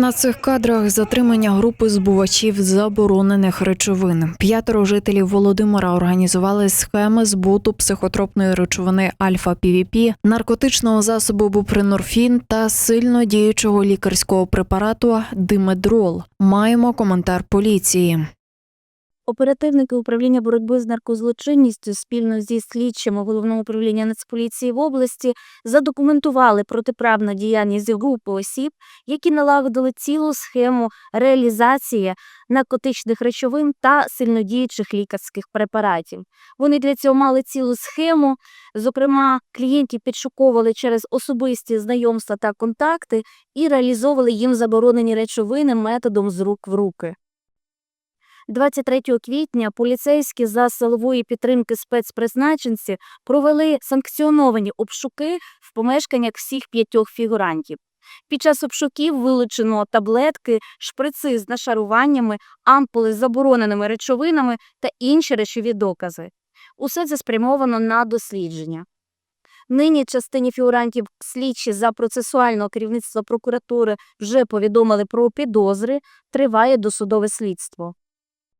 На цих кадрах затримання групи збувачів заборонених речовин. П'ятеро жителів Володимира організували схеми збуту психотропної речовини альфа-півіпі, наркотичного засобу бупринорфін та сильно діючого лікарського препарату димедрол. Маємо коментар поліції. Оперативники управління боротьби з наркозлочинністю спільно зі слідчими головного управління Нацполіції в області задокументували протиправну діяльність групи осіб, які налагодили цілу схему реалізації наркотичних речовин та сильнодіючих лікарських препаратів. Вони для цього мали цілу схему. Зокрема, клієнтів підшуковували через особисті знайомства та контакти і реалізовували їм заборонені речовини методом з рук в руки. 23 квітня поліцейські за силової підтримки спецпризначенці провели санкціоновані обшуки в помешканнях всіх п'ятьох фігурантів. Під час обшуків вилучено таблетки, шприци з нашаруваннями, ампули з забороненими речовинами та інші речові докази. Усе це спрямовано на дослідження. Нині частині фігурантів слідчі за процесуального керівництва прокуратури вже повідомили про підозри, триває досудове слідство.